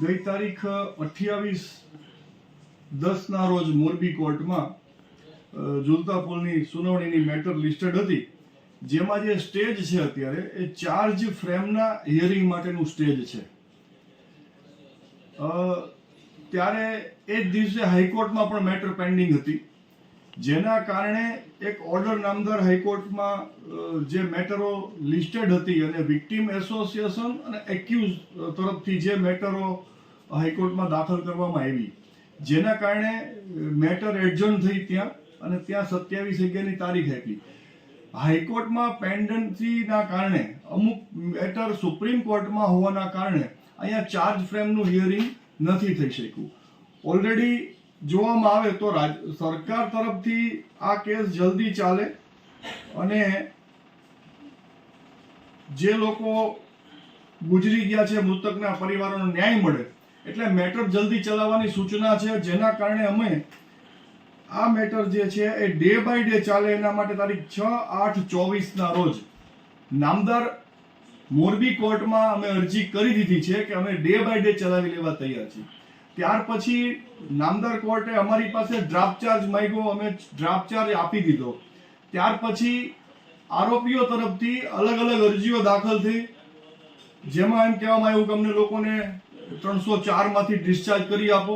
ગઈ તારીખ અઠ્યાવીસ દસના રોજ મોરબી કોર્ટમાં ઝુલતા પુલની સુનાવણીની મેટર લિસ્ટેડ હતી. જેમાં જે સ્ટેજ છે અત્યારે, એ ચાર્જ ફ્રેમના હિયરિંગ માટેનું સ્ટેજ છે. ત્યારે એ જ દિવસે હાઈકોર્ટમાં પણ મેટર પેન્ડિંગ હતી. જેના કારણે એક ઓર્ડર નામદાર હાઈકોર્ટમાં જે મેટરો લિસ્ટેડ હતી અને વિક્ટીમ એસોસિએશન અને એક્યુઝ તરફથી જે મેટરો હાઈકોર્ટમાં દાખલ કરવામાં આવી. જેના કારણે મેટર એડજર્ન થઈ ત્યાં અને ત્યાં સત્યાવીસ અગિયારની તારીખ આપી. હાઈકોર્ટમાં પેન્ડન્સીના કારણે, અમુક મેટર સુપ્રીમ કોર્ટમાં હોવાના કારણે, અહીંયા ચાર્જ ફ્રેમનું હિયરિંગ નથી થઈ શક્યું. ઓલરેડી જોવામાં આવે તો સરકાર તરફથી આ કેસ જલ્દી ચાલે અને જે લોકો ગુજરી ગયા છે મૃતકના પરિવારોને ન્યાય મળે, એટલે મેટર જલ્દી ચલાવવાની સૂચના છે, જેના કારણે અમે આ મેટર જે છે એ ડે બાય ડે ચાલે, એના માટે તારીખ છ આઠ ચોવીસના રોજ નામદાર મોરબી કોર્ટમાં અમે અરજી કરી દીધી છે કે અમે ડે બાય ડે ચલાવી લેવા તૈયાર છીએ. ત્યાર પછી નામદાર કોર્ટે અમારી પાસે ડ્રાફ્ટ ચાર્જ માંગ્યો, અમે ડ્રાફ્ટ ચાર્જ આપી દીધો. ત્યાર પછી આરોપીઓ તરફથી અલગ અલગ અરજીઓ દાખલ થઈ, જેમાં એમ કહેવામાં આવ્યું કે અમને લોકોને ત્રણસો ચારમાંથી ડિસ્ચાર્જ કરી આપો.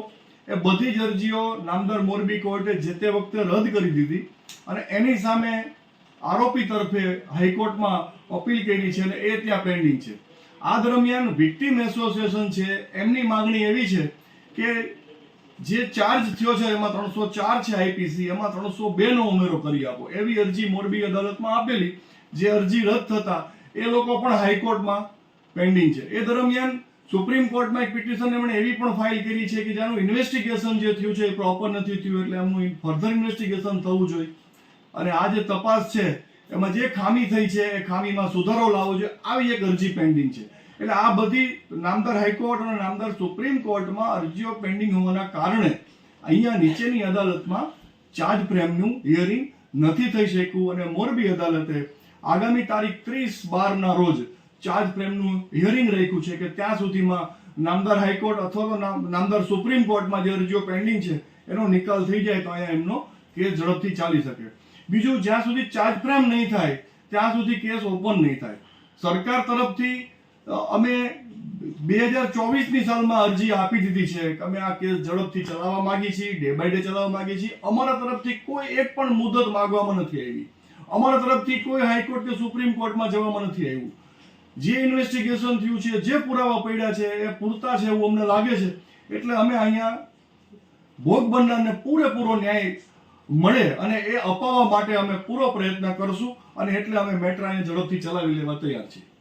એ બધી જ અરજીઓ નામદાર મોરબી કોર્ટે જે તે વખતે રદ કરી દીધી અને એની સામે આરોપી તરફે હાઈકોર્ટમાં અપીલ કરી છે અને એ ત્યાં પેન્ડિંગ છે. આ દરમિયાન વિક્ટીમ એસોસિએશન છે, એમની માંગણી એવી છે કે જે ચાર્જ થયો છે, એમાં ત્રણસો ચાર છે આઈપીસી એમાં ત્રણસો બે નો ઉમેરો કરી આપો. એવી અરજી મોરબી અદાલતમાં આપેલી, જે અરજી રદ થતા, એ લોકો પણ હાઈકોર્ટમાં પેન્ડિંગ છે. એ દરમિયાન સુપ્રીમ કોર્ટમાં એક પિટિશન એમણે એવી પણ ફાઇલ કરી છે કે જેનું ઇન્વેસ્ટિગેશન જે થયું છે, એ પ્રોપર નથી થયું, એટલે એમનું ફર્ધર ઇન્વેસ્ટિગેશન થવું જોઈએ. અને આ જે તપાસ છે, એમાં જે ખામી થઈ છે, એ ખામીમાં સુધારો લાવવો જોઈએ. આવી એક અરજી પેન્ડિંગ છે. એટલે આ બધી નામદાર હાઈકોર્ટ અને નામદાર સુપ્રીમ કોર્ટમાં અરજીઓ પેન્ડિંગ હોવાના કારણે અહીંયા નીચેની અદાલતમાં ચાર્જ ફ્રેમનું હિયરિંગ નથી થઈ શક્યું અને મોરબી અદાલતે આગામી તારીખ ત્રીસ બારના રોજ ચાર્જ ફ્રેમનું હિયરિંગ રાખ્યું છે કે ત્યાં સુધીમાં નામદાર હાઈકોર્ટ અથવા તો નામ- નામદાર સુપ્રીમ કોર્ટમાં જે અરજીઓ પેન્ડિંગ છે, એનો નિકાલ થઈ જાય તો અહીંયા એમનો કેસ ઝડપથી ચાલી શકે. બીજું, જ્યાં સુધી ચાર્જ ફ્રેમ નહીં થાય, ત્યાં સુધી કેસ ઓપન નહીં થાય. સરકાર તરફથી અમે બે હજાર ચોવીસની સાલમાં અરજી આપી દીધી છે કે અમે આ કેસ ઝડપથી ચલાવવા માંગીએ છીએ, ડે બાય ડે ચલાવવા માંગીએ છીએ. અમારા તરફથી કોઈ એક પણ મુદત માંગવામાં નથી આવી. અમારા તરફથી કોઈ હાઈકોર્ટ કે સુપ્રીમ કોર્ટમાં જવામાં નથી આવ્યું. જે ઇન્વેસ્ટિગેશન થયું છે, જે પુરાવા પડ્યા છે, એ પૂરતા છે એવું અમને લાગે છે. એટલે અમે અહીંયા ભોગ બનનારને પૂરેપૂરો ન્યાય મળે અને એ અપાવવા માટે અમે પૂરો પ્રયત્ન કરશું અને એટલે અમે મેટ્રાને ઝડપથી ચલાવી લેવા તૈયાર છીએ.